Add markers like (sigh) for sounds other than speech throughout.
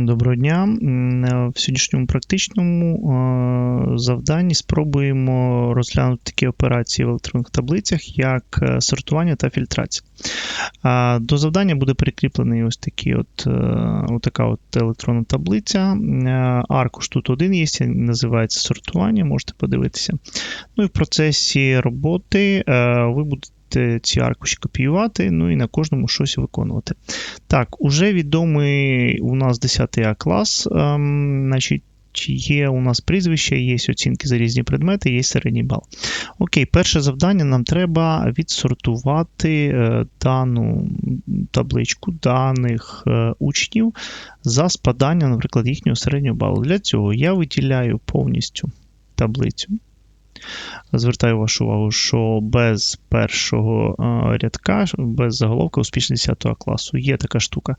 Доброго дня. В сьогоднішньому практичному завданні спробуємо розглянути такі операції в електронних таблицях, як е, сортування та фільтрація. До завдання буде прикріплений ось такий от, е, от така от електронна таблиця. Е, аркуш тут один є, називається сортування, можете подивитися. Ну і в процесі роботи ви будете ці аркуші копіювати, ну і на кожному щось виконувати. Так, уже відомий у нас 10 А клас. Ем, значить, Є у нас прізвище, є оцінки за різні предмети, є середній бал. Окей, перше завдання нам треба відсортувати е, дану табличку даних е, учнів за спадання, наприклад, їхнього середнього балу. Для цього я виділяю повністю таблицю. Звертаю вашу увагу, що без першого рядка, без заголовка успішний 10 класу є така штука.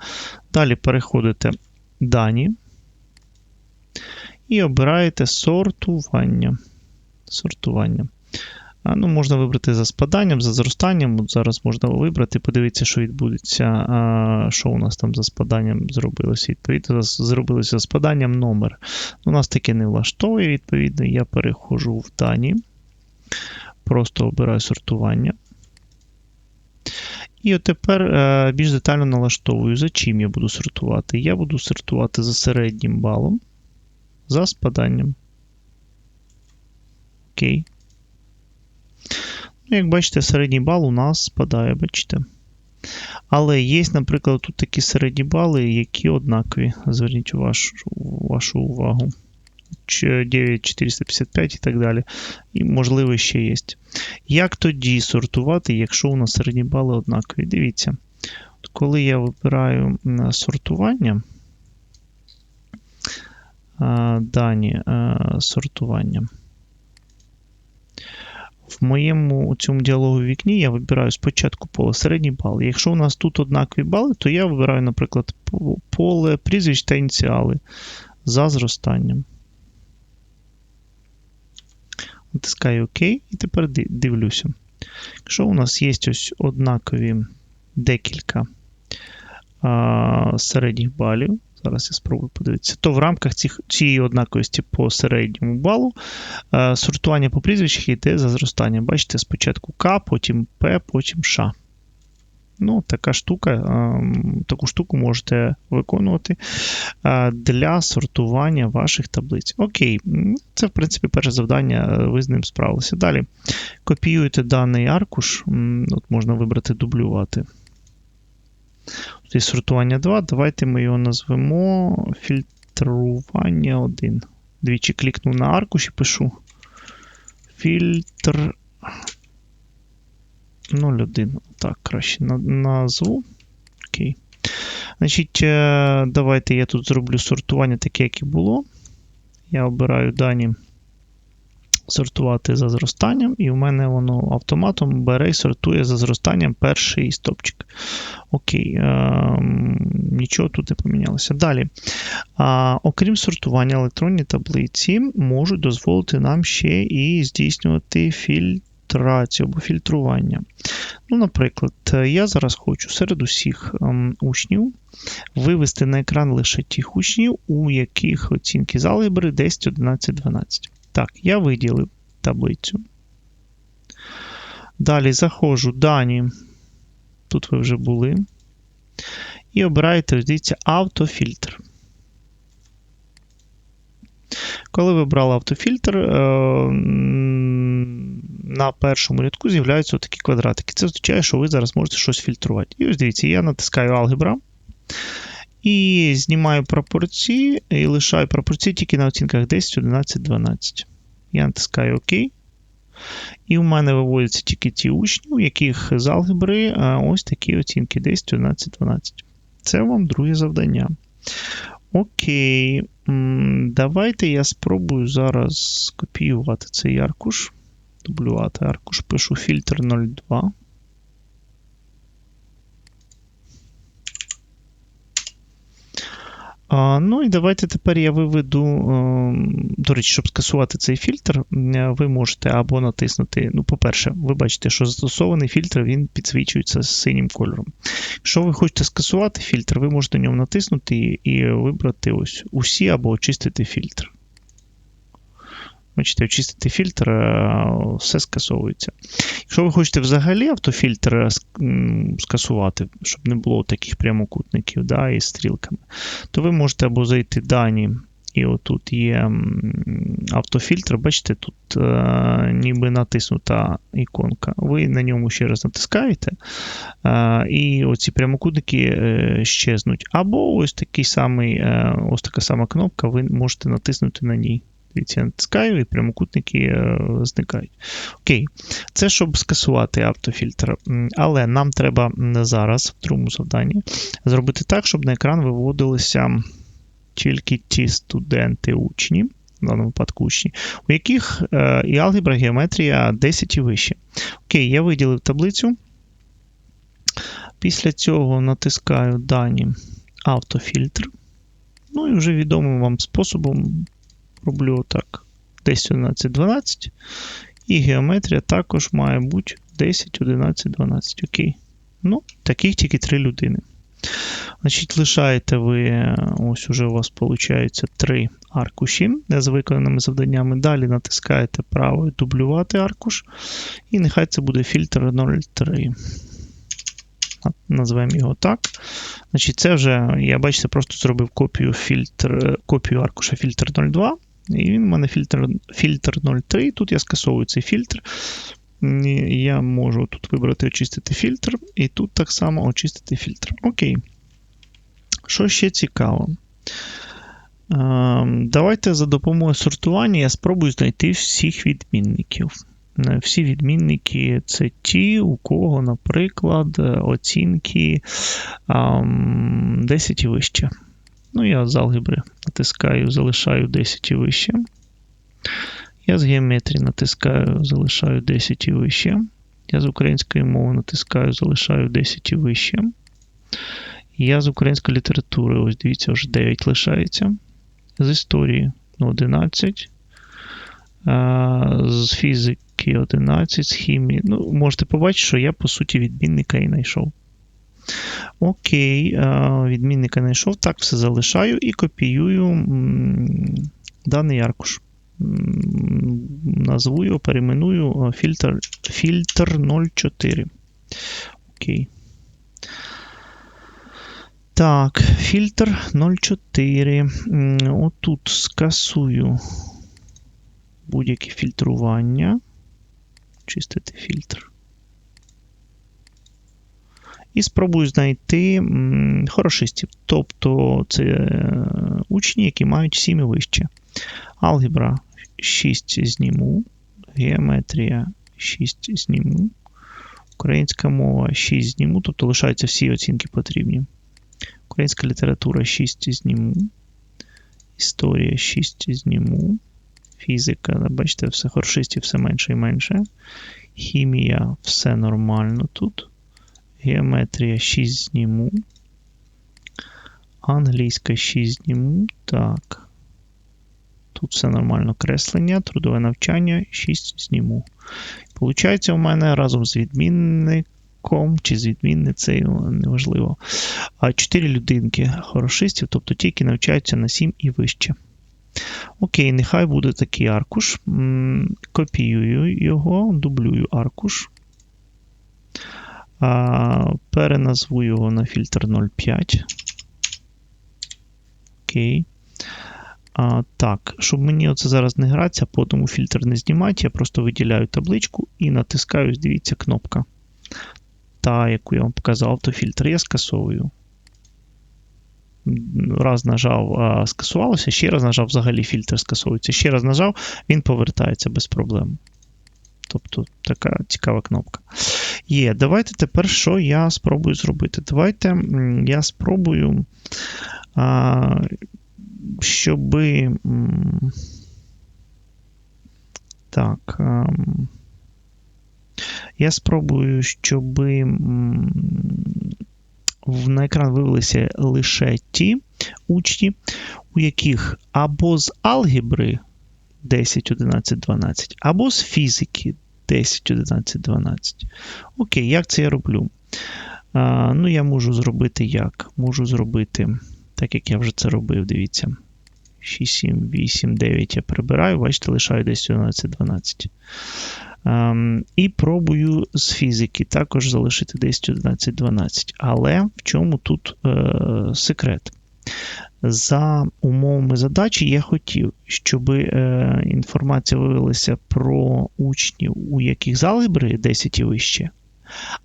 Далі переходите дані і обираєте сортування. Сортування. Ну, Можна вибрати за спаданням, за зростанням. От Зараз можна вибрати, подивитися, що відбудеться, що у нас там за спаданням зробилося. Відповідно, зробилося за спаданням номер. У нас таке не влаштовує, відповідно, я переходжу в дані. Просто обираю сортування. І от тепер е, більш детально налаштовую, за чим я буду сортувати. Я буду сортувати за середнім балом, за спаданням. Окей. Ну, Як бачите, середній бал у нас спадає, бачите. Але є, наприклад, тут такі середні бали, які однакові. Зверніть вашу, вашу увагу. 9455 і так далі. І, можливо, ще є. Як тоді сортувати, якщо у нас середні бали однакові? Дивіться. Коли я вибираю сортування, дані сортування. В моєму цьому діалогові вікні я вибираю спочатку поле середній бал. Якщо у нас тут однакові бали, то я вибираю, наприклад, поле прізвищ та ініціали за зростанням. Натискаю ОК і тепер дивлюся. Якщо у нас є ось однакові декілька а, середніх балів, зараз я спробую подивитися, то в рамках цих, цієї однаковості по середньому балу а, сортування по прізвищах йде за зростання. Бачите, спочатку К, потім П, потім Ш. Ну, така штука, Таку штуку можете виконувати для сортування ваших таблиць. Окей, це, в принципі, перше завдання, ви з ним справилися. Далі копіюєте даний аркуш, от можна вибрати дублювати. Тут сортування 2. Давайте ми його назвемо фільтрування 1. Двічі клікну на аркуш і пишу фільтр 0,1. Так, краще назву. Окей. Значить, е, давайте я тут зроблю сортування таке, як і було. Я обираю дані сортувати за зростанням, і в мене воно автоматом бере і сортує за зростанням перший стопчик. Окей, е, нічого тут не помінялося. Далі. А, Окрім сортування, електронні таблиці можуть дозволити нам ще і здійснювати фільтрацію або фільтрування. Ну, Наприклад, я зараз хочу серед усіх ем, учнів вивести на екран лише тих учнів, у яких оцінки з алгебри 10, 11, 12. Так, я виділив таблицю. Далі заходжу дані. Тут ви вже були. І обираєте, дивіться, автофільтр. Коли ви обрали автофільтр, е, на першому рядку з'являються такі квадратики. Це означає, що ви зараз можете щось фільтрувати. І ось дивіться, я натискаю алгебра. І знімаю пропорції і лишаю пропорції тільки на оцінках 10, 11, 12. Я натискаю ОК. І у мене виводяться тільки ті учні, у яких з алгебри ось такі оцінки 10, 11, 12. Це вам друге завдання. Окей. Давайте я спробую зараз скопіювати цей аркуш дублювати аркуш, пишу фільтр 02. А, Ну і давайте тепер я виведу, до речі, щоб скасувати цей фільтр, ви можете або натиснути. Ну, по-перше, ви бачите, що застосований фільтр він підсвічується синім кольором. Якщо ви хочете скасувати фільтр, ви можете на ньому натиснути і вибрати ось усі або очистити фільтр. Бачите, очистити фільтр, все скасовується. Якщо ви хочете взагалі автофільтр скасувати, щоб не було таких прямокутників да, із стрілками, то ви можете або зайти дані, і отут є автофільтр. Бачите, тут е, ніби натиснута іконка. Ви на ньому ще раз натискаєте, е, і оці прямокутники е, щезнуть. Або ось такий самий, е, ось така сама кнопка, ви можете натиснути на ній. Дивіться, натискаю і прямокутники е, зникають. Окей, це щоб скасувати автофільтр. Але нам треба зараз, в другому завданні, зробити так, щоб на екран виводилися тільки ті студенти, учні, в даному випадку учні, у яких е, і алгебра, геометрія 10 і вище. Окей, я виділив таблицю. Після цього натискаю дані автофільтр. Ну і вже відомим вам способом роблю отак. 10, 11, 12. І геометрія також має бути 10, 11, 12. Окей. Ну, таких тільки три людини. Значить, лишаєте ви, ось уже у вас виходить три аркуші з виконаними завданнями. Далі натискаєте правою дублювати аркуш. І нехай це буде фільтр 03. Назвемо його так. Значить, Це вже, я бачите, просто зробив копію фільтр, копію аркуша фільтр 02. І він у мене фільтр фільтр 03. Тут я скасовую цей фільтр. Я можу тут вибрати очистити фільтр, і тут так само очистити фільтр. Окей. Що ще цікаво? Ем, давайте за допомогою сортування я спробую знайти всіх відмінників. Е, всі відмінники це ті, у кого, наприклад, оцінки 10 ем, і вище. Ну, я з алгебри натискаю, залишаю 10 і вище. Я з геометрії натискаю, залишаю 10 і вище. Я з української мови натискаю, залишаю 10 і вище. Я з української літератури, ось дивіться, вже 9 лишається. З історії 11. З фізики 11, з хімії. Ну, можете побачити, що я, по суті, відмінника і знайшов. Окей, відмінника знайшов. Так, все залишаю і копіюю даний аркуш. Назву його, перейменую фільтр фільтр 04. Окей. Так, фільтр 04. Отут скасую будь-яке фільтрування. Чистити фільтр. І спробую знайти хорошистів. Тобто це е, учні, які мають 7 і вище. Алгебра 6 зніму, геометрія 6 зніму, українська мова 6 зніму, тобто лишаються всі оцінки потрібні. Українська література 6 зніму, історія 6 зніму, фізика, бачите, все хорошистів все менше і менше. Хімія все нормально тут. Геометрія 6 зніму. Англійська 6 зніму. Так. Тут все нормально креслення, трудове навчання 6 зніму. Получається, у мене разом з відмінником чи з відмінницею, неважливо. 4 людинки хорошистів, тобто тільки навчаються на 7 і вище. Окей, нехай буде такий аркуш. Копіюю його, дублюю аркуш. Переназву його на фільтр 05. Окей. А, Так, щоб мені оце зараз не гратися, по тому фільтр не знімати, я просто виділяю табличку і натискаю, дивіться, кнопка. Та, яку я вам показав, автофільтр, я скасовую. Раз нажав, а, скасувалося, ще раз нажав, взагалі фільтр скасовується. Ще раз нажав, він повертається без проблем. Тобто така цікава кнопка. Є, давайте тепер що я спробую зробити? Давайте я спробую, а, щоб. Так. А, я спробую, щоб на екран вивелися лише ті учні, у яких або з алгебри 10, 11, 12, або з фізики 10, 11, 12. Окей, як це я роблю? А, Ну, я можу зробити як? Можу зробити, так як я вже це робив, дивіться. 6, 7, 8, 9 я прибираю, бачите, лишаю десь 11, 12. Um, і пробую з фізики також залишити 10, 11, 12. Але в чому тут е, секрет? За умовами задачі я хотів, щоб е, інформація виявилася про учнів, у яких з алгебри 10 і вище,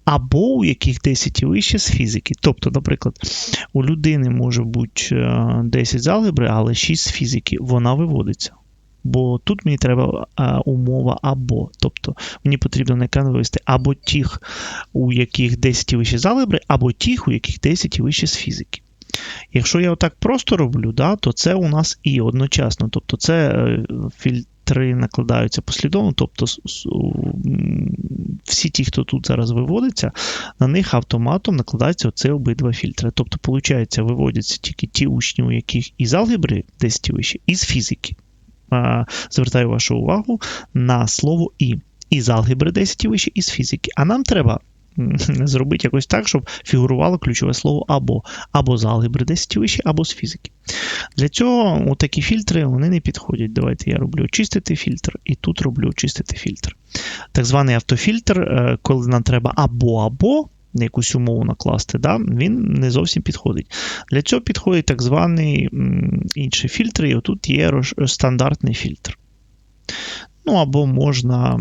або у яких 10 і вище з фізики. Тобто, наприклад, у людини може бути 10 з алгебри, але 6 з фізики, вона виводиться. Бо тут мені треба а, умова або. Тобто мені потрібно на екран вивести або тих, у яких 10 і вище з алгебри, або тих, у яких 10 і вище з фізики. Якщо я отак просто роблю, да, то це у нас і одночасно. Тобто це е, фільтри накладаються послідовно, тобто всі ті, хто тут зараз виводиться, на них автоматом накладаються оце обидва фільтри. Тобто, виходить, виводяться тільки ті учні, у яких із алгебри 10 вище, і з фізики. Звертаю вашу увагу на слово і. Із алгебри 10 вище, і з фізики. А нам треба (laughs) зробити якось так, щоб фігурувало ключове слово або або з алгебри 10 вище, або з фізики. Для цього такі фільтри вони не підходять. Давайте я роблю очистити фільтр, і тут роблю очистити фільтр. Так званий автофільтр, е, коли нам треба або-або. Якусь умову накласти, да, він не зовсім підходить. Для цього підходить так званий інший фільтр, і отут є стандартний фільтр. Ну, або можна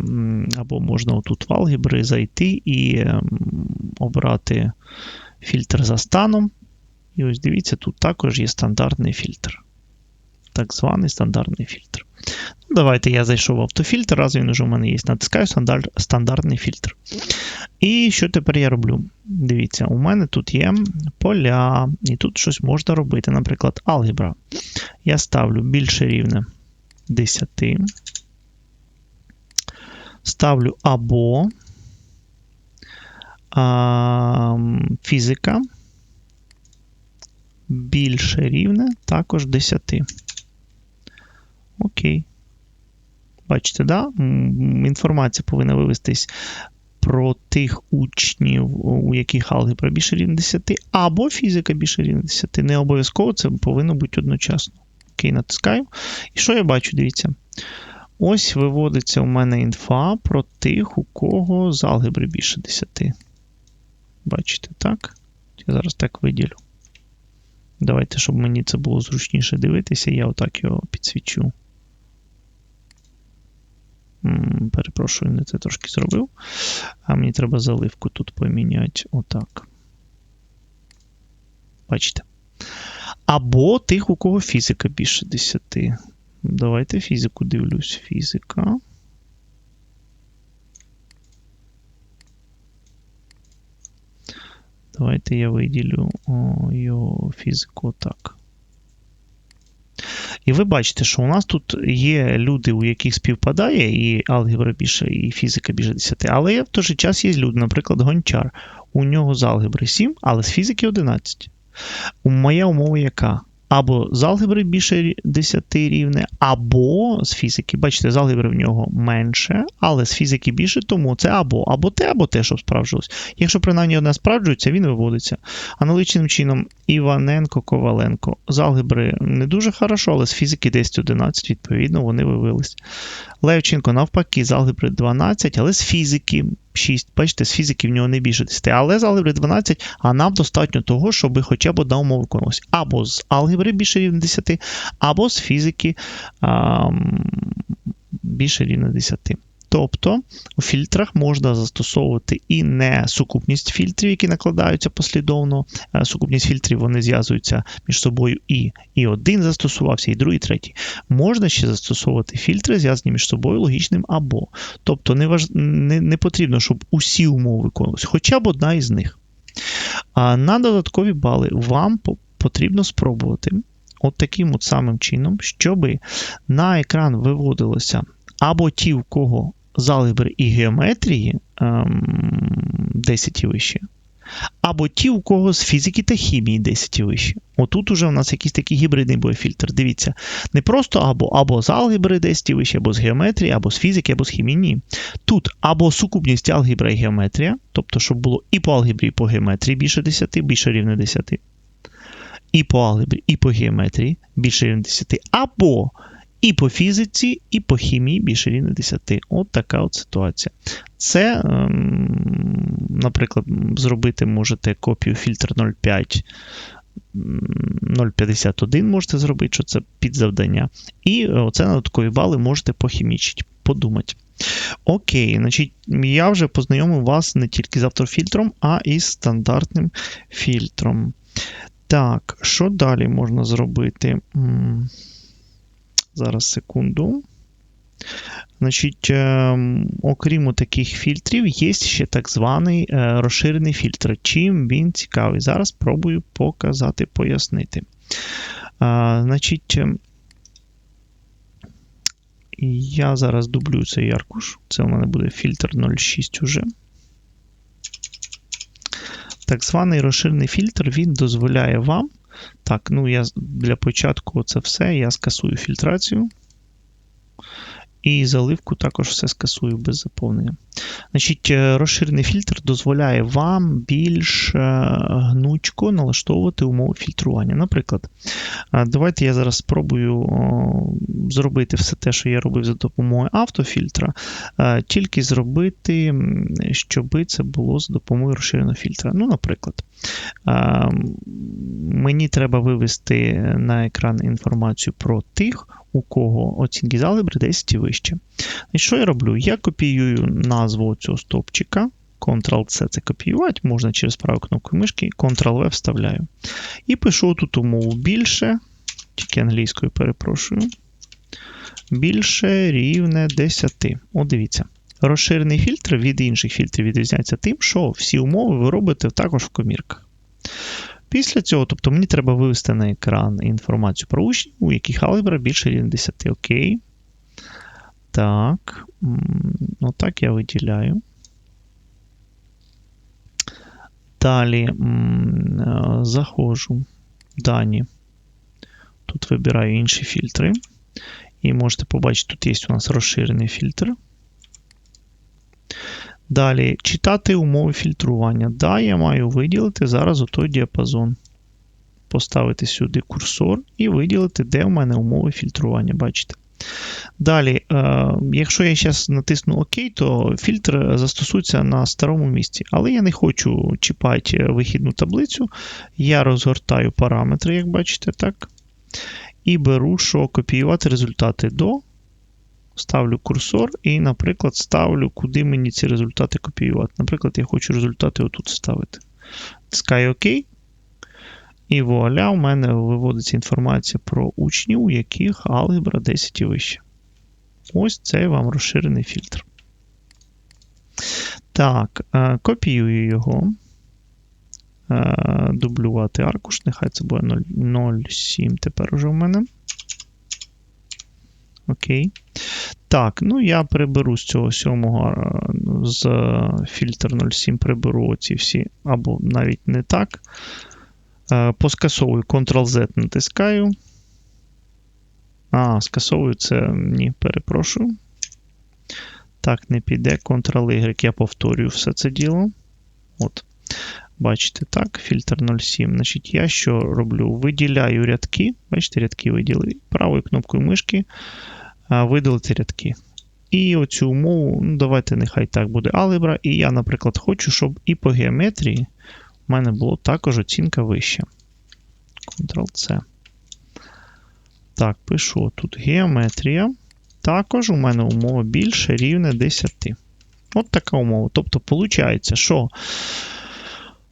або можна отут в алгебри зайти і ем, обрати фільтр за станом. І ось дивіться, тут також є стандартний фільтр. Так званий стандартний фільтр. Ну, Давайте я зайшов в автофільтр, раз він вже у мене є. Натискаю стандарт, стандартний фільтр. І що тепер я роблю? Дивіться, у мене тут є поля, і тут щось можна робити. Наприклад, алгебра. Я ставлю більше рівне 10 ставлю або а, фізика більше рівне також 10. Окей. Бачите, да? інформація повинна вивестись про тих учнів, у яких алгебра більше рівня 10, або фізика більше рівня 10. Не обов'язково це повинно бути одночасно. Окей, натискаю. І що я бачу? Дивіться. Ось виводиться у мене інфа про тих, у кого з алгебри більше 10. Бачите, так? Я зараз так виділю. Давайте, щоб мені це було зручніше дивитися, я отак його підсвічу. Перепрошую, не це трошки зробив. А мені треба заливку тут поміняти. Отак. Бачите? Або тих, у кого фізика більше 10. Давайте фізику дивлюсь. Фізика. Давайте я виділю о, його фізику так. І ви бачите, що у нас тут є люди, у яких співпадає і алгебра більше, і фізика більше 10. Але в той же час є люди, наприклад, гончар. У нього з алгебри 7, але з фізики 11. Моя умова яка? Або з алгебри більше 10 рівне, або з фізики. Бачите, з алгебри в нього менше, але з фізики більше, тому це або або те, або те, щоб справджилось. Якщо принаймні одне справджується, він виводиться. Аналогічним чином, Іваненко, Коваленко. З алгебри не дуже хорошо, але з фізики 10-11, відповідно, вони вивелись. Левченко, навпаки, з алгебри 12, але з фізики 6. Бачите, з фізики в нього не більше 10. Але з алгебри 12, а нам достатньо того, щоб хоча б одна умова виконувалася. Або з алгебри більше рівня 10, або з фізики а, більше рівня 10. Тобто у фільтрах можна застосовувати і не сукупність фільтрів, які накладаються послідовно. Е, сукупність фільтрів вони зв'язуються між собою і і один застосувався, і другий, і третій. Можна ще застосовувати фільтри, зв'язані між собою логічним або. Тобто не, важ... не, не потрібно, щоб усі умови виконувалися, хоча б одна із них. А на додаткові бали вам потрібно спробувати от таким от самим чином, щоб на екран виводилося або ті, у кого з алгебри і геометрії 10 ем, і вище, або ті, у кого з фізики та хімії 10 і вище. Отут уже у нас якийсь такий гібридний буде фільтр. Дивіться, не просто або або з алгебри 10 і вище, або з геометрії, або з фізики, або з хімії. Ні. Тут або сукупність алгебра і геометрія, тобто, щоб було і по алгебрі, і по геометрії більше 10, більше рівня 10. І по алгебрі, і по геометрії більше рівня 10, або і по фізиці, і по хімії більше рівня 10. От така от ситуація. Це, ем, наприклад, зробити можете копію фільтр 0,5. 0,51 можете зробити, що це під завдання. І оце на додаткові бали можете похімічити, подумати. Окей, значить, я вже познайомив вас не тільки з автофільтром, а і з стандартним фільтром. Так, що далі можна зробити? Зараз секунду. Значить, ем, окрім таких фільтрів, є ще так званий е, розширений фільтр. Чим він цікавий? Зараз спробую показати, пояснити. Значить, ем, я зараз дублю цей аркуш. Це у мене буде фільтр 06 уже. Так званий розширений фільтр він дозволяє вам. Так, ну я для початку це все. Я скасую фільтрацію. І заливку також все скасую без заповнення. Значить, е, Розширений фільтр дозволяє вам більш е, гнучко налаштовувати умови фільтрування. Наприклад, е, давайте я зараз спробую зробити все те, що я робив за допомогою автофільтра, тільки зробити, щоб це було за допомогою розширеного фільтра. Ну, наприклад, мені треба вивести на екран інформацію про тих у кого оцінки з 10 і вище. І що я роблю? Я копіюю назву цього стопчика. Ctrl-C це копіювати, можна через праву кнопку мишки, Ctrl-V вставляю. І пишу тут умову більше, тільки англійською перепрошую. Більше рівне 10. О, дивіться. Розширений фільтр від інших фільтрів відрізняється тим, що всі умови ви робите також в комірках. Після цього, тобто мені треба вивести на екран інформацію про учнів, у яких алгебра більше рівня 10. Окей. Так. Ну так я виділяю. Далі заходжу дані. Тут вибираю інші фільтри. І можете побачити, тут є у нас розширений фільтр. Далі, читати умови фільтрування. Да, я маю виділити зараз отой діапазон. Поставити сюди курсор і виділити, де в мене умови фільтрування. Бачите? Далі, е, якщо я зараз натисну ОК, то фільтр застосується на старому місці. Але я не хочу чіпати вихідну таблицю. Я розгортаю параметри, як бачите, так. І беру, що копіювати результати до ставлю курсор і, наприклад, ставлю, куди мені ці результати копіювати. Наприклад, я хочу результати отут ставити. Тискаю ОК. І вуаля, у мене виводиться інформація про учнів, у яких алгебра 10 і вище. Ось це вам розширений фільтр. Так, е, копіюю його. Е, дублювати аркуш. Нехай це буде 0,7 тепер уже у мене. Окей. Так, ну я приберу з цього сьомого е, з фільтр 07 приберу ці всі, або навіть не так. Е, поскасовую Ctrl-Z натискаю. А, скасовую це ні, перепрошую. Так, не піде. Ctrl-Y, я повторюю все це діло. От. Бачите, так, фільтр 07. Значить, я що роблю? Виділяю рядки. Бачите, рядки виділили. Правою кнопкою мишки видалити рядки. І оцю умову, ну, давайте нехай так буде алгебра. І я, наприклад, хочу, щоб і по геометрії у мене було також оцінка вища. Ctrl-C. Так, пишу тут геометрія. Також у мене умова більше рівне 10. От така умова. Тобто, виходить, що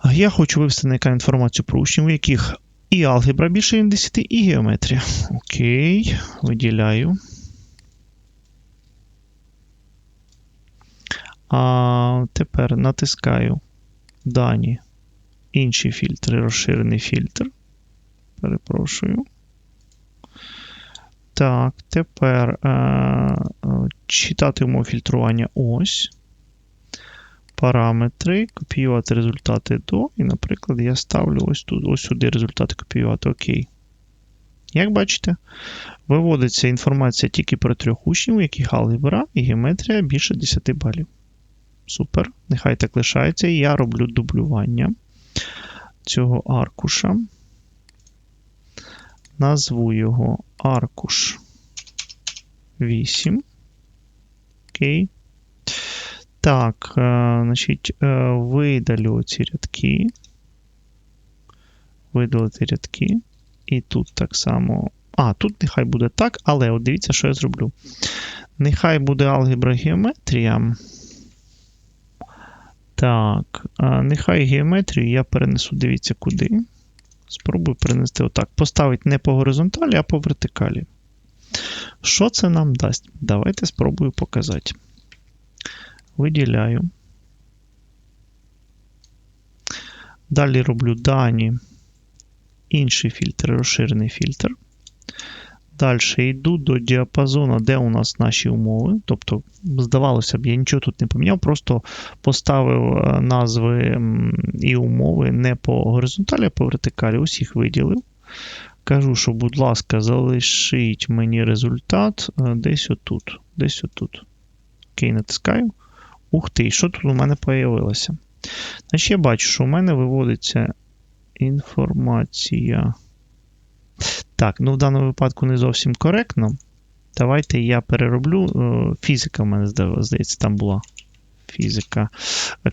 я хочу вивести на екран інформацію про учнів, у яких і алгебра більше рівне 10, і геометрія. Окей, виділяю. А тепер натискаю дані, інші фільтри, розширений фільтр. Перепрошую. Так, тепер е, читати умови фільтрування ось. Параметри, копіювати результати до. І, наприклад, я ставлю ось тут, ось сюди результати копіювати. Окей. Як бачите, виводиться інформація тільки про трьох учнів, яких алгебра і геометрія більше 10 балів. Супер. Нехай так лишається. Я роблю дублювання цього аркуша. Назву його аркуш 8. Окей. Так, е, значить, е, видалю ці рядки. Видалити рядки. І тут так само. А, тут нехай буде так, але от дивіться, що я зроблю. Нехай буде алгебра геометрія. Так, нехай геометрію я перенесу, дивіться, куди. Спробую перенести отак. Поставити не по горизонталі, а по вертикалі. Що це нам дасть? Давайте спробую показати. Виділяю. Далі роблю дані, інший фільтр, розширений фільтр. Далі йду до діапазону, де у нас наші умови. Тобто, здавалося б, я нічого тут не поміняв, просто поставив е, назви і умови не по горизонталі, а по вертикалі. Їх виділив. Кажу, що, будь ласка, залишіть мені результат е, десь отут. Десь отут. Окей, натискаю. Ух ти, що тут у мене з'явилося? Значить, я бачу, що у мене виводиться інформація. Так, ну в даному випадку не зовсім коректно. Давайте я перероблю. Е, фізика в мене здається, там була. Фізика.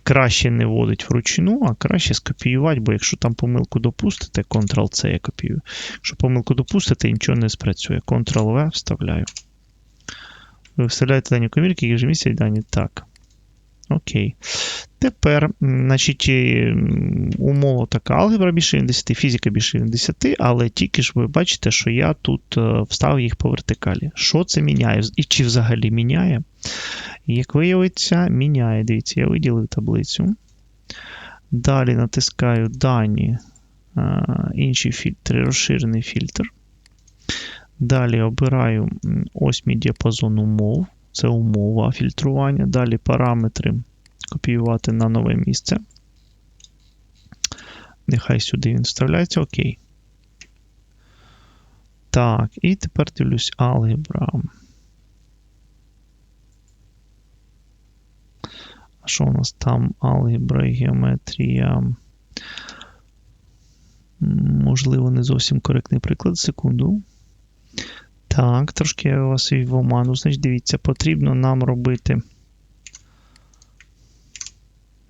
Краще не вводить вручну, а краще скопіювати, бо якщо там помилку допустите, Ctrl-C я копію. Якщо помилку допустите, нічого не спрацює. Ctrl-V вставляю. Ви вставляєте дані комірки, які вже містять дані. Так. Окей. Тепер, значить, умова така: алгебра більше 10, фізика більше 10, але тільки ж ви бачите, що я тут е, вставив їх по вертикалі. Що це міняє? І чи взагалі міняє? Як виявиться, міняє. Дивіться, я виділив таблицю. Далі натискаю дані, е, інші фільтри, розширений фільтр. Далі обираю ось мій діапазон умов це умова фільтрування. Далі параметри копіювати на нове місце. Нехай сюди він вставляється. Окей. Так, і тепер дивлюсь алгебра. А що у нас там? Алгебра і геометрія? Можливо, не зовсім коректний приклад. Секунду. Так, трошки я вас і в оману. Значить, дивіться, потрібно нам робити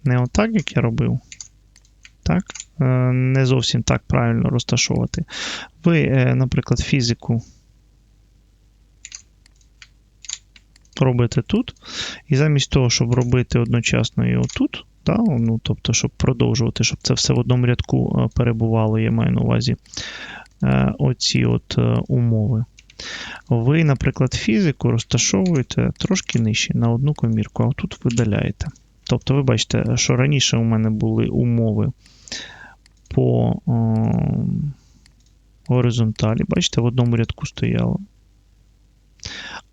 не отак, як я робив. Так, е, не зовсім так правильно розташовувати. Ви, е, наприклад, фізику робите тут. І замість того, щоб робити одночасно і отут, да, ну, тобто, щоб продовжувати, щоб це все в одному рядку е, перебувало, я маю на увазі оці от умови. Ви, наприклад, фізику розташовуєте трошки нижче на одну комірку, а тут видаляєте. Тобто, ви бачите, що раніше у мене були умови по о, горизонталі. Бачите, в одному рядку стояло.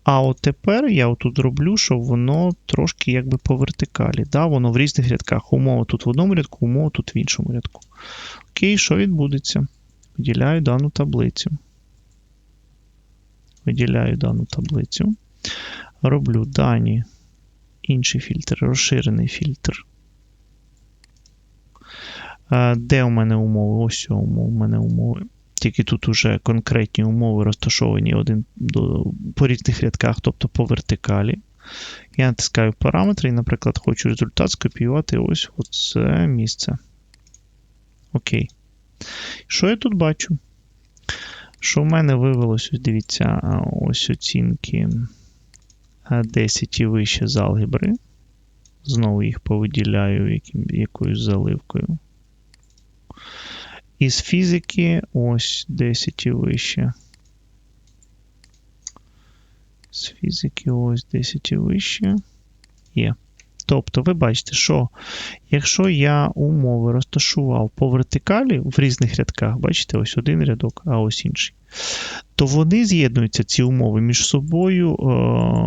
А от тепер я отут роблю, щоб воно трошки якби по вертикалі. Да? Воно в різних рядках. Умова тут в одному рядку, умова тут в іншому рядку. Окей, що відбудеться? Виділяю дану таблицю виділяю дану таблицю. Роблю дані, інший фільтр, розширений фільтр. Де у мене умови? Ось у мене умови. Тільки тут уже конкретні умови розташовані один до, по різних рядках, тобто по вертикалі. Я натискаю параметри і, наприклад, хочу результат скопіювати ось це місце. Окей. Що я тут бачу? Що в мене вивелося, дивіться, ось оцінки 10 і вище з алгебри. Знову їх повиділяю яким, якоюсь заливкою. Із фізики ось 10 і вище. З фізики ось 10 і вище. Є. Тобто, ви бачите, що якщо я умови розташував по вертикалі в різних рядках, бачите, ось один рядок, а ось інший, то вони з'єднуються, ці умови, між собою е,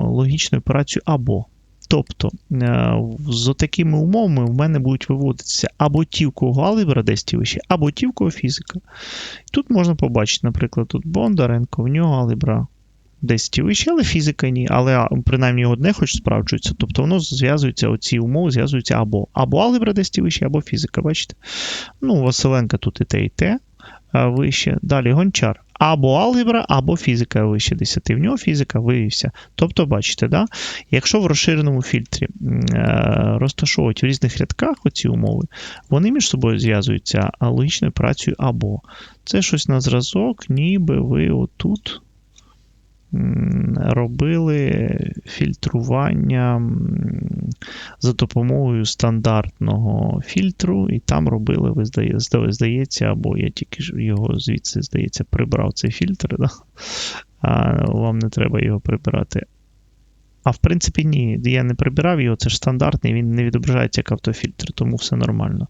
логічною операцією або. Тобто, е, з такими умовами в мене будуть виводитися або ті, у кого алгебра 10 і вище, або ті, у кого фізика. Тут можна побачити, наприклад, тут Бондаренко, в нього алгебра 10 і вище, але фізика ні. Але принаймні одне хоч справджується. Тобто воно зв'язується, оці умови зв'язуються або або алгебра 10 і вище, або фізика. Бачите? Ну, Василенка тут і те, і те вище. Далі гончар. Або алгебра, або фізика вище 10. В нього фізика виявився. Тобто, бачите, да? якщо в розширеному фільтрі е, розташовують в різних рядках оці умови, вони між собою зв'язуються логічною працею або. Це щось на зразок, ніби ви отут робили фільтрування за допомогою стандартного фільтру, і там робили, ви здає, здається, або я тільки його звідси, здається, прибрав цей фільтр, да? а вам не треба його прибирати. А в принципі, ні, я не прибирав його, це ж стандартний, він не відображається як автофільтр, тому все нормально.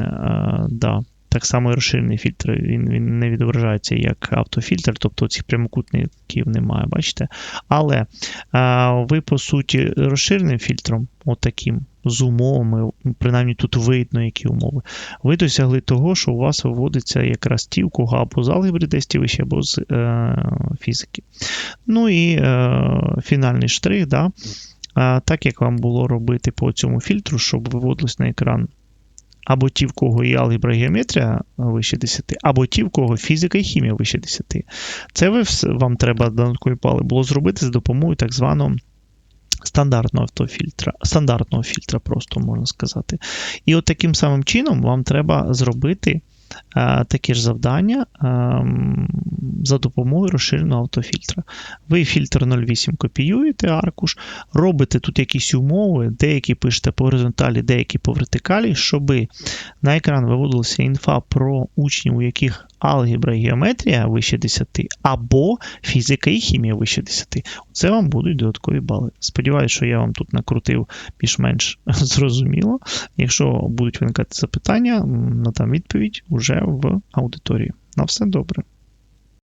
А, да. Так само і розширений фільтр, він, він не відображається як автофільтр, тобто цих прямокутників немає, бачите? Але а, ви, по суті, розширеним фільтром, отаким, з умовами, принаймні тут видно, які умови, ви досягли того, що у вас виводиться якраз ті, у кого або з алгебри 10 вище, або з е, фізики. Ну і е, фінальний штрих, да, так як вам було робити по цьому фільтру, щоб виводилось на екран або ті, в кого є алгебра і геометрія вище 10, або ті, в кого фізика і хімія вище 10. Це ви, вам треба додаткові пали було зробити за допомогою так званого стандартного автофільтра, стандартного фільтра, просто можна сказати. І от таким самим чином вам треба зробити е, таке ж завдання ем, за допомогою розширеного автофільтра. Ви фільтр 08 копіюєте аркуш, робите тут якісь умови, деякі пишете по горизонталі, деякі по вертикалі, щоб на екран виводилася інфа про учнів, у яких алгебра і геометрія вище 10, або фізика і хімія вище 10. Це вам будуть додаткові бали. Сподіваюсь, що я вам тут накрутив більш-менш (laughs) зрозуміло. Якщо будуть виникати запитання, на надам відповідь уже в аудиторії. На все добре.